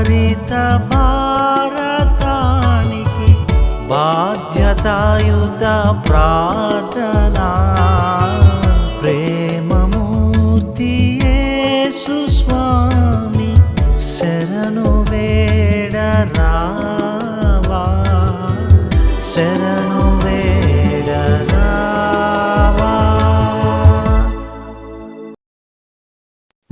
హరిత భారతానికి బాధ్యతాయుత ప్రార్థనా. ప్రేమమూర్తి స్వామి శరణు వేడ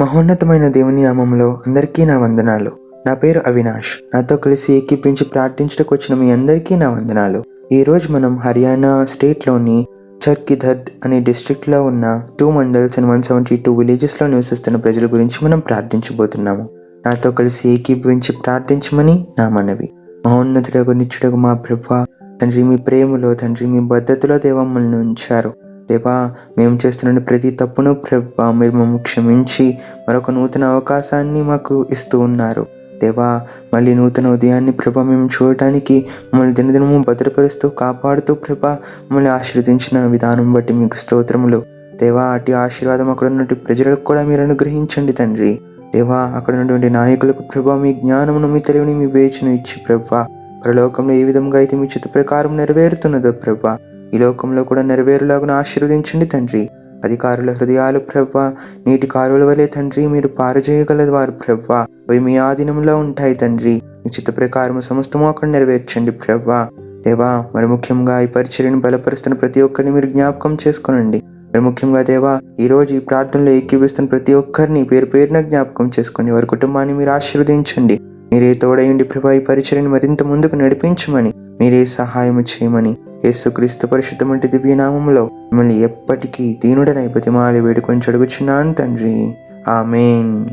మహోన్నతమైన దేవుని నామంలో అందరికీ నా వందనాలు. నా పేరు అవినాష్. నాతో కలిసి ఏకీపించి ప్రార్థించడానికి వచ్చిన మీ అందరికీ నా వందనాలు. ఈరోజు మనం హర్యానా స్టేట్లోని చర్కిదర్ద్ అనే డిస్ట్రిక్ట్లో ఉన్న two mandals and one seventy two విలేజెస్లో నివసిస్తున్న ప్రజల గురించి మనం ప్రార్థించబోతున్నాము. నాతో కలిసి ఏకీభవించి ప్రార్థించమని నా మనవి. మహోన్నతుడకు నిత్యుడకు మా ప్రభా తండ్రి మీ ప్రేమలో తండ్రి మీ భద్రతలో దేవమ్మల్ని ఉంచారు. దేవా మేము చేస్తున్న ప్రతి తప్పును ప్రభా మీరు మమ్మల్ని క్షమించి మరొక నూతన అవకాశాన్ని మాకు ఇస్తూ ఉన్నారు. దేవా మళ్ళీ నూతన ఉదయాన్ని ప్రభా మేము చూడటానికి మమ్మల్ని దినదినము భద్రపరుస్తూ కాపాడుతూ ప్రభా మమ్మల్ని ఆశీర్వదించిన విధానం బట్టి మీకు స్తోత్రములు. దేవా అటు ఆశీర్వాదం అక్కడ ఉన్నటువంటి ప్రజలకు కూడా మీరు అనుగ్రహించండి తండ్రి. దేవా అక్కడ ఉన్నటువంటి నాయకులకు ప్రభా మీ జ్ఞానమును మీ తెలివిని మీ వేచను ఇచ్చి ప్రభా ప్రలోకంలో ఏ విధంగా అయితే మీ చిత్త ప్రకారం నెరవేరుతున్నదో ప్రభా ఈ లోకంలో కూడా నెరవేరులాగున ఆశీర్వదించండి తండ్రి. అధికారుల హృదయాలు ప్రభ నీటి కారుల వలె తండ్రి మీరు పారజేయగల వారు ప్రభా. అవి మీ ఆధీనంలో ఉంటాయి తండ్రి. మీ చిత్త ప్రకారం సమస్తము అక్కడ నెరవేర్చండి ప్రభా. దేవా మరి ముఖ్యంగా ఈ పరిచర్యను బలపరుస్తున్న ప్రతి ఒక్కరిని మీరు జ్ఞాపకం చేసుకోనండి. మరి ముఖ్యంగా దేవా ఈ రోజు ఈ ప్రార్థనలో ఏకీవిస్తున్న ప్రతి ఒక్కరిని పేరు పేరున జ్ఞాపకం చేసుకుని వారి కుటుంబాన్ని మీరు ఆశీర్వదించండి. మీరే తోడయండి ప్రభా ఈ పరిచర్యను మరింత ముందుకు నడిపించమని మీరే సహాయం చేయమని యేసుక్రీస్తు పరిశుద్ధమంటి దివ్యనామంలో మిమ్మల్ని ఎప్పటికీ దీనుడనై బతిమాలి వేడుకొని చడుగుచున్నాను తండ్రి. ఆమెన్.